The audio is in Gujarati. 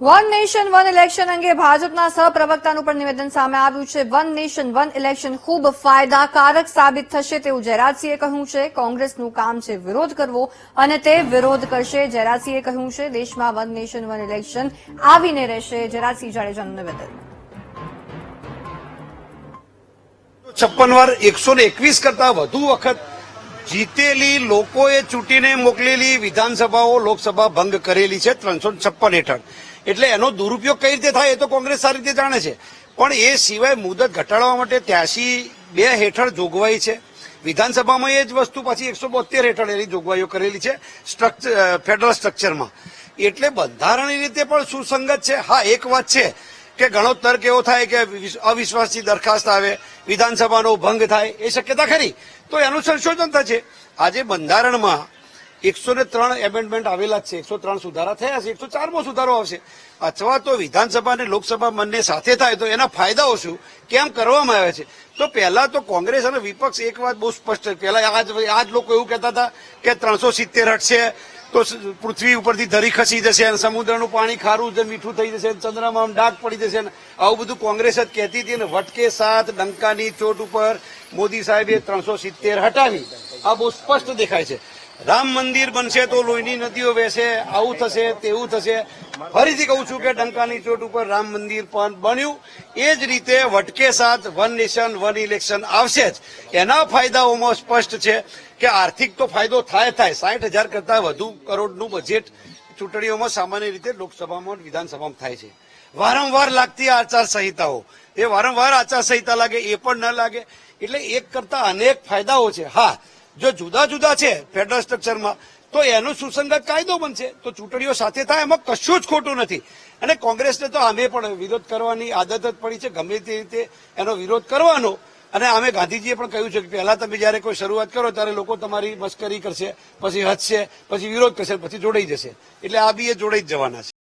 વન નેશન વન ઇલેક્શન અંગે ભાજપના સહપ્રવક્તાનું પણ નિવેદન સામે આવ્યું છે. વન નેશન વન ઇલેક્શન ખૂબ ફાયદાકારક સાબિત થશે તેવું જયરાજસિંહે કહ્યું છે. કોંગ્રેસનું કામ છે વિરોધ કરવો અને તે વિરોધ કરશે. જયરાજસિંહે કહ્યું છે, દેશમાં વન નેશન વન ઇલેક્શન આવીને રહેશે. જયરાજસિંહ જાડેજાનું નિવેદન. છપ્પન વાર એકસો ને એકવીસ કરતા વધુ વખત જીતેલી લોકોએ ચૂંટીને મોકલેલી વિધાનસભાઓ લોકસભા ભંગ કરેલી છે ત્રણસો છપ્પન હેઠળ. એટલે એનો દુરુપયોગ કઈ રીતે થાય એ તો કોંગ્રેસ સારી રીતે જાણે છે. પણ એ સિવાય મુદત ઘટાડવા માટે ત્યાંસી બે હેઠળ જોગવાઈ છે. વિધાનસભામાં એ જ વસ્તુ પાછી એકસો બોતેર હેઠળ એની જોગવાઈઓ કરેલી છે સ્ટ્રક્ચર ફેડરલ સ્ટ્રક્ચરમાં એટલે બંધારણીય રીતે પણ સુસંગત છે. હા, એક વાત છે. કે ઘણો તર્ક એવો થાય કે વિશ- અવિશ્વાસની દરખાસ્ત આવે, વિધાનસભાનો ભંગ થાય, એ શક્યતા ખરી. તો એનું સંશોધન થશે. આજે બંધારણમાં એકસો ને ત્રણ એમેન્ડમેન્ટ આવેલા છે. એકસો ત્રણ સુધારા થયા છે. એકસો ચારમો સુધારો આવશે. અથવા તો વિધાનસભા અને લોકસભા બંને સાથે થાય, તો એના ફાયદાઓ શું? કેમ કરવામાં આવે છે? તો પહેલા તો કોંગ્રેસ અને વિપક્ષ એક વાત બહુ સ્પષ્ટ પહેલા આજ આજ લોકો એવું કહેતા હતા કે ત્રણસો સિત્તેર હટશે તો પૃથ્વી ઉપરથી ધરી ખસી જશે અને સમુદ્રનું પાણી ખારું જ મીઠું થઈ જશે ચંદ્રમાં આમ ડાઘ પડી જશે આવું બધું કોંગ્રેસ જ કહેતી હતી અને વટકે સાત ડંકાની ચોટ ઉપર મોદી સાહેબે ત્રણસો સિત્તેર હટાવી. આ બહુ સ્પષ્ટ દેખાય છે. રામ મંદિર બનશે તો લોહીની નદીઓ વહેશે, આવું થશે, તેવું થશે. ફરીથી કહું છું કે ડંકાની ચોટ ઉપર રામ મંદિર પણ બન્યું. એ જ રીતે વટકે સાથ, વન નેશન, વન ઇલેક્શન આવશે જ. એના ફાયદાઓમાં સ્પષ્ટ છે કે આર્થિક તો ફાયદો થાય થાય, સાઠ હજાર કરતા વધુ કરોડનું બજેટ ચૂંટણીઓમાં સામાન્ય રીતે લોકસભામાં વિધાનસભામાં થાય છે. વારંવાર લાગતી આચારસંહિતાઓ એ વારંવાર આચારસંહિતા લાગે, એ પણ ન લાગે. એટલે એક કરતા અનેક ફાયદાઓ છે. હા જો જુદા જુદા છે ફેડરલ સ્ટ્રક્ચરમાં, તો એનો સુસંગત કાયદો બનશે. તો ચૂંટણીઓ સાથે થાય, એમાં કશું જ ખોટું નથી. અને કોંગ્રેસને તો આમે પણ વિરોધ કરવાની આદત જ પડી છે, ગમે તે રીતે એનો વિરોધ કરવાનો. અને અમે ગાંધીજીએ પણ કહ્યું છે કે પહેલા તમે જયારે કોઈ શરૂઆત કરો, ત્યારે લોકો તમારી મસ્કરી કરશે, પછી હસશે, પછી વિરોધ કરશે, પછી જોડાઈ જશે. એટલે આ બી એ જોડાઈ જ જવાના છે.